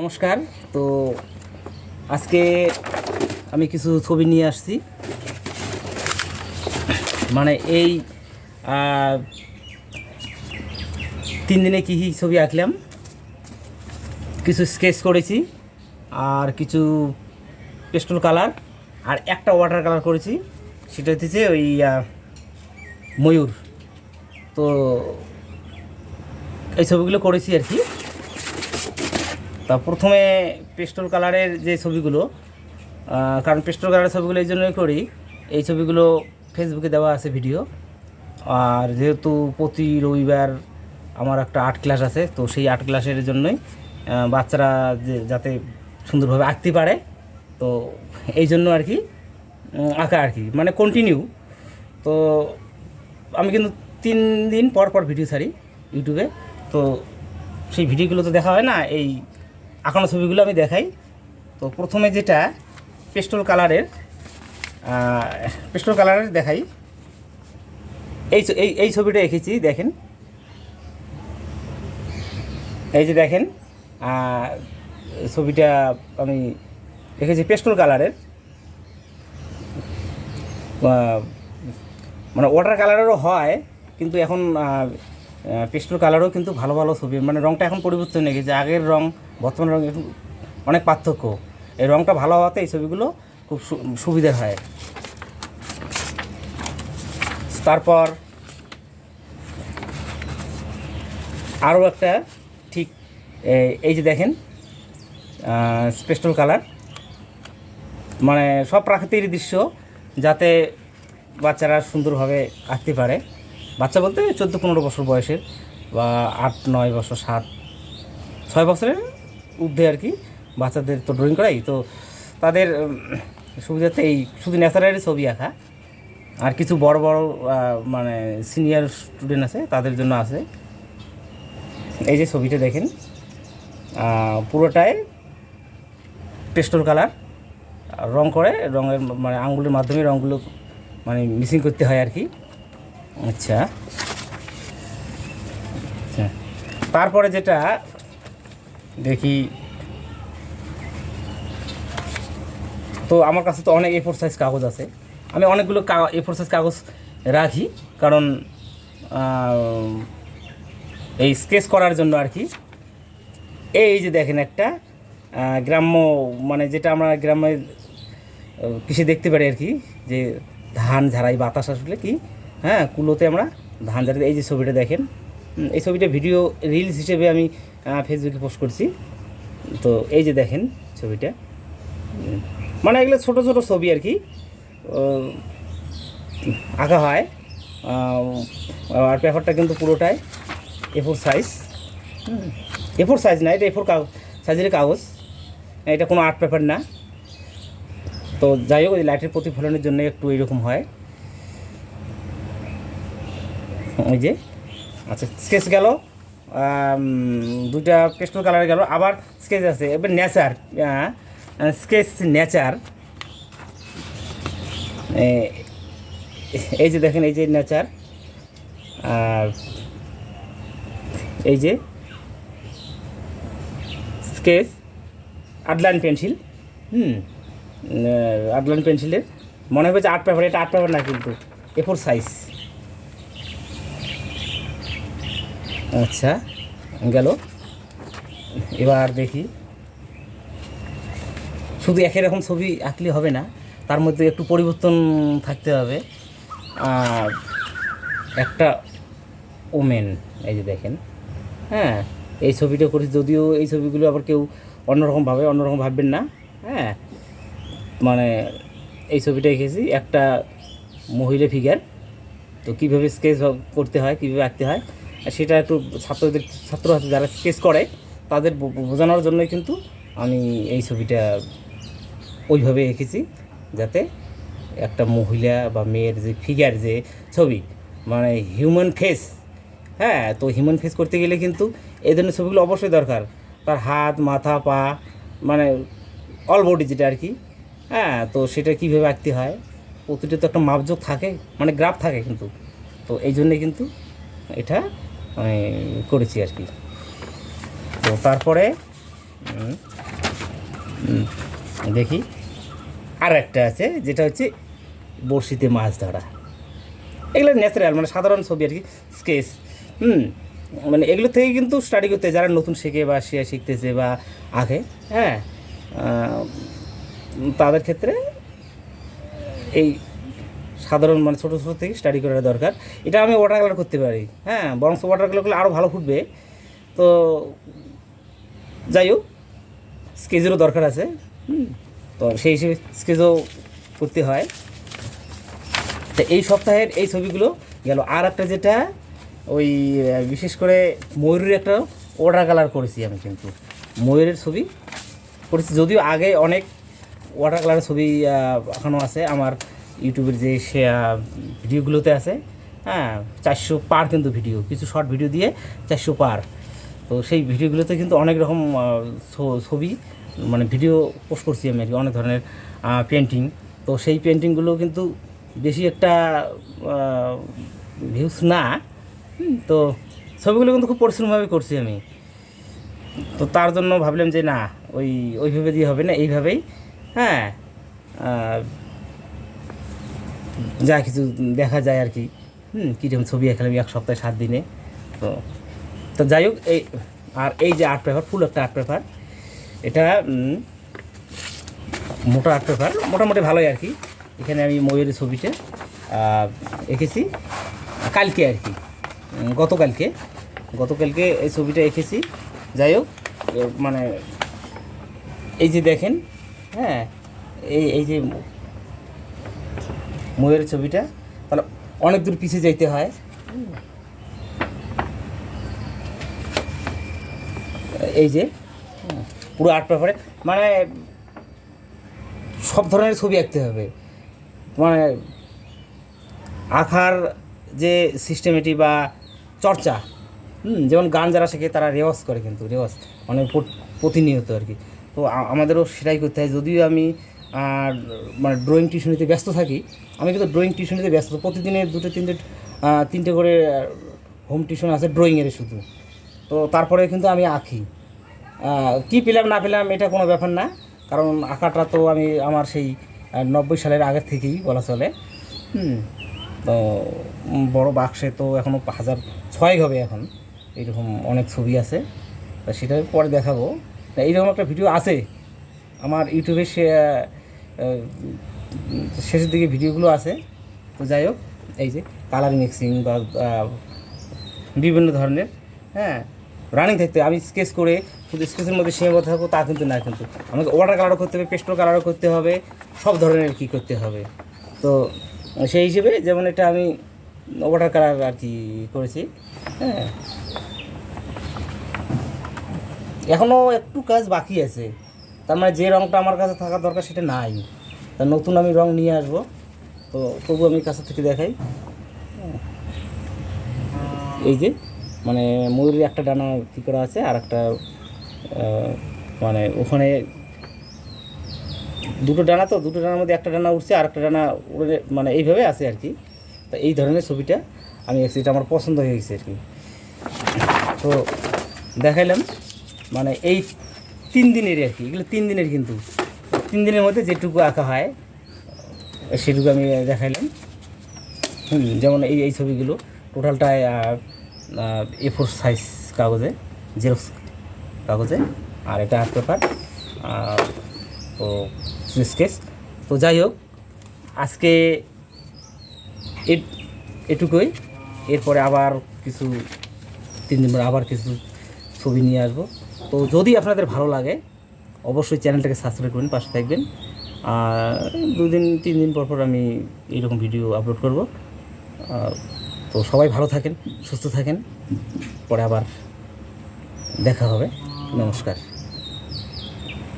নমস্কার, তো আজকে আমি কিছু ছবি নিয়ে আসছি। মানে এই তিন দিনে কী কী ছবি আঁকলাম, কিছু স্কেচ করেছি, আর কিছু পেস্টল কালার আর একটা ওয়াটার কালার করেছি, সেটা হচ্ছে ওই ময়ূর। তো এই ছবিগুলো করেছি আর কি। তা প্রথমে পেস্টল কালারের যে ছবিগুলো কারণ পেস্টল কালারের ছবিগুলো এই জন্যই করি। এই ছবিগুলো ফেসবুকে দেওয়া আছে ভিডিও আর যেহেতু প্রতি রবিবার আমার একটা আর্ট ক্লাস আছে, তো সেই আর্ট ক্লাসের জন্যই বাচ্চারা যে, যাতে সুন্দরভাবে আঁকতে পারে, তো এই জন্য আর কি আঁকা আর কি মানে কন্টিনিউ তো আমি কিন্তু তিন দিন পর পর ভিডিও ছাড়ি ইউটিউবে তো সেই ভিডিওগুলো তো দেখা হয় না, এই আঁকানো ছবিগুলো আমি দেখাই। তো প্রথমে যেটা, পেস্টল কালারের পেস্টল কালারের দেখাই। এই এই এই ছবিটা এঁকেছি, দেখেন। এই যে দেখেন ছবিটা আমি এঁকেছি পেস্টল কালারের। মানে ওয়াটার কালারেরও হয়, কিন্তু এখন পেস্টল কালারও কিন্তু ভালো ভালো ছবি। মানে রঙটা এখন পরিবর্তন হয়ে গেছে। আগের রং বর্তমান রং এখন অনেক পার্থক্য। এই রঙটা ভালো হওয়াতে এই ছবিগুলো খুব সুবিধার হয়। তারপর আরও একটা ঠিক এই যে দেখেন পেস্টল কালার মানে সব প্রাকৃতিক দৃশ্য যাতে বাচ্চারা সুন্দরভাবে আঁকতে পারে। বাচ্চা বলতে চোদ্দ পনেরো বছর বয়সের বা আট নয় বছর সাত, ছয় বছরের ঊর্ধ্বে আর কি। বাচ্চাদের তো ড্রয়িং করাই, তো তাদের সুবিধাতে এই শুধু ন্যাচারালি ছবি আঁকা। আর কিছু বড় বড় মানে সিনিয়র স্টুডেন্ট আছে, তাদের জন্য আছে। এই যে ছবিটা দেখেন পুরোটাই পেস্টল কালার রং করে, রঙের মানে আঙুলের মাধ্যমে রঙগুলো মানে মিসিং করতে হয় আর কি। আচ্ছা। আচ্ছা। তারপরে যেটা দেখি। তো আমার কাছে তো অনেক এ ফোর সাইজ কাগজ আছে। আমি অনেকগুলো এ ফোর সাইজ কাগজ রাখি, কারণ এই স্কেচ করার জন্য আর কি। এই যে দেখেন একটা গ্রাম্য মানে যেটা আমরা গ্রামে কৃষি দেখতে পারি আর কি, যে ধান ঝাড়াই, বাতাস আসলে কি হ্যাঁ কুলোতে আমরা ধান ঝাড়াই, এই যে ছবিটা দেখেন এই ছবিটা ভিডিও রিলস হিসেবে আমি ফেসবুকে পোস্ট করছি। তো এই যে দেখেন ছবিটা। মানে এগুলো ছোটো ছোটো ছবি আর কি। আঁকা হয়। আর পেপারটা কিন্তু পুরোটাই A four size A four size না, এটা এ ফোর সাইজের কাগজ। এটা কোনো আর্ট পেপার না। তো যাই হোক লাইটের প্রতিফলনের জন্য একটু এরকম হয়। ওই যে। আচ্ছা স্কেচ গেল। দুইটা পেস্টল কালার গেল, আবার স্কেচ আছে, এবার নেচার স্কেচ নেচার এই যে দেখেন, এই যে নেচার আর এই যে স্কেচ আটলান পেন্সিল হুম আটলান পেন্সিলের মনে হবে যে আর্ট পেপার এটা আর্ট পেপার না কিন্তু এ ফোর সাইজ আচ্ছা গেল। এবার দেখি। শুধু একই রকম ছবি আঁকলে হবে না, তার মধ্যে একটু পরিবর্তন থাকতে হবে। আর একটা ওমেন, এই যে দেখেন। হ্যাঁ এই ছবিটা করেছি যদিও এই ছবিগুলো আবার কেউ অন্যরকম ভাবে, অন্যরকম ভাববেন না। হ্যাঁ মানে এই ছবিটা এঁকেছি, একটা মহিলা ফিগার তো কীভাবে স্কেচ করতে হয়, কীভাবে আঁকতে হয় সেটা একটু ছাত্রদের ছাত্র যারা স্কেচ করে, তাদের বোঝানোর জন্যই কিন্তু আমি এই ছবিটা ওইভাবে এঁকেছি, যাতে একটা মহিলা বা মেয়ের যে ফিগার যে ছবি মানে হিউম্যান ফেস হ্যাঁ তো হিউম্যান ফেস করতে গেলে কিন্তু এই ধরনের ছবিগুলো অবশ্যই দরকার। তার হাত, মাথা, পা মানে অল বডি যেটা আর কি হ্যাঁ তো সেটা কীভাবে আঁকতে হয়, প্রতিটা তো একটা মাপযোগ থাকে মানে গ্রাফ থাকে কিন্তু। তো এই জন্যে কিন্তু এটা করেছি আর কি। তো তারপরে দেখি। আর একটা আছে, যেটা হচ্ছে বড়শিতে মাছ ধরা। এগুলো ন্যাচারাল মানে সাধারণ ছবি আর কি স্কেচ হুম মানে এগুলো থেকে কিন্তু স্টাডি করতে যারা নতুন শেখে বা সে শিখতেছে বা আঁকে হ্যাঁ? তাদের ক্ষেত্রে এই সাধারণ মানে ছোটো ছোটো থেকে স্টাডি করার দরকার। এটা আমি ওয়াটার কালার করতে পারি। হ্যাঁ বরং ওয়াটার কালার করলে আরও ভালো ফুটবে। তো যাই হোক স্কেচেরও দরকার আছে। তো সেই হিসেবে স্কেচও করতে হয়। তো এই সপ্তাহের এই ছবিগুলো গেল। আর একটা যেটা, ওই, বিশেষ করে ময়ূরের একটা ওয়াটার কালার করেছি আমি কিন্তু। ময়ূরের ছবি করেছি। যদিও আগে অনেক ওয়াটার কালারের ছবি এখনও আছে। আমার ইউটিউবের যে সে ভিডিওগুলোতে আছে হ্যাঁ চারশো পার কিন্তু ভিডিও কিছু শর্ট ভিডিও দিয়ে চারশো পার। তো সেই ভিডিওগুলোতে কিন্তু অনেক রকম ছবি মানে ভিডিও পোস্ট করছি আমি আর কি অনেক ধরনের পেন্টিং তো সেই পেন্টিংগুলো কিন্তু বেশি একটা ভিউস না। তো ছবিগুলো কিন্তু খুব পরিশ্রমভাবে করছি আমি। তো তার জন্য ভাবলাম যে না ওই ওইভাবে দিয়ে হবে না এইভাবেই হ্যাঁ যা কিছু দেখা যায় আর কি, হুম, কীরকম ছবি এখানে এক সপ্তাহে সাত দিনে। তো তো যাই হোক, এই, আর এই যে আর্ট পেপার ফুল একটা আর্ট পেপার এটা মোটা আর্ট পেপার মোটামুটি ভালোই আর কি। এখানে আমি ময়ূরের ছবিটা এঁকেছি। কালকে আর কি গতকালকে গতকালকে এই ছবিটা এঁকেছি। যাই হোক মানে এই যে দেখেন হ্যাঁ এই এই যে ময়ূরের ছবিটা। তাহলে অনেক দূর পিছিয়ে যাইতে হয়। এই যে, পুরো আর্ট পেপারে মানে সব ধরনের ছবি আঁকতে হবে। মানে আঁকার যে সিস্টেমেটি বা চর্চা যেমন গান যারা শেখে তারা রেওয়াজ করে কিন্তু, রেওয়াজ মানে প্রতিনিয়ত আর কি। তো আমাদেরও সেটাই করতে হয়। যদিও আমি আর মানে ড্রয়িং টিউশনিতে ব্যস্ত থাকি। আমি কিন্তু ড্রয়িং টিউশনিতে ব্যস্ত, প্রতিদিনে দুটো, তিনটে তিনটে করে হোম টিউশন আছে ড্রয়িংয়ের শুধু। তো তারপরে কিন্তু আমি আঁকি। কি পেলাম, না পেলাম, এটা কোনো ব্যাপার না। কারণ আঁকাটা তো আমি আমার সেই নব্বই সালের আগের থেকেই বলা চলে। তো বড় বাক্সে তো এখনও হাজার ছয় হবে এখন। এইরকম অনেক ছবি আছে। তা সেটা পরে দেখাবো। তা এইরকম একটা ভিডিও আছে। আমার ইউটিউবে সে শেষের দিকে ভিডিওগুলো আছে। তো যাই হোক, এই যে কালার মিক্সিং বা বিভিন্ন ধরনের হ্যাঁ রানিং থাকতে আমি স্কেচ করে শুধু স্কেচের মধ্যে সীমাবদ্ধ থাকব, তা কিন্তু না কিন্তু। আমাকে ওয়াটার কালারও করতে হবে পেস্টোর কালারও করতে হবে, সব ধরনের কি করতে হবে। তো সেই হিসেবে যেমন এটা আমি ওয়াটার কালার আর কি করেছি হ্যাঁ। এখনও একটু কাজ বাকি আছে। তার মানে যে রঙটা আমার কাছে থাকা দরকার সেটা নাই। তা নতুন আমি রং নিয়ে আসব। তো তবু আমি কাছে থেকে দেখাই। এই যে মানে ময়ূরের একটা ডানা কী করা আছে, আর একটা মানে ওখানে দুটো ডানা তো, দুটো ডানার মধ্যে একটা ডানা উঠছে, আর একটা ডানা উড়ে মানে এইভাবে আছে আর কি। তা এই ধরনের ছবিটা আমি এটা আমার পছন্দ হয়ে গেছে আর কি। তো দেখাইলাম মানে এই তিন দিনের আর কি, এগুলো তিন দিনের কিন্তু। তিন দিনের মধ্যে যেটুকু আঁকা হয়, সেটুকু আমি দেখাইলাম। যেমন এই এই ছবিগুলো টোটালটায় এ ফোর সাইজ কাগজে জেরক্স কাগজে, আর এটা আর্ট পেপার তো স্কেচ তো যাই হোক, আজকে এটুকুই। এরপরে আবার কিছু, তিন দিন পরে আবার কিছু ছবি নিয়ে আসব। তো যদি আপনাদের ভালো লাগে, অবশ্যই চ্যানেলটাকে সাবস্ক্রাইব করবেন, পাশে থাকবেন। আর দুদিন তিন দিন পর পর আমি এইরকম ভিডিও আপলোড করব। তো সবাই ভালো থাকেন, সুস্থ থাকেন। পরে আবার দেখা হবে। নমস্কার।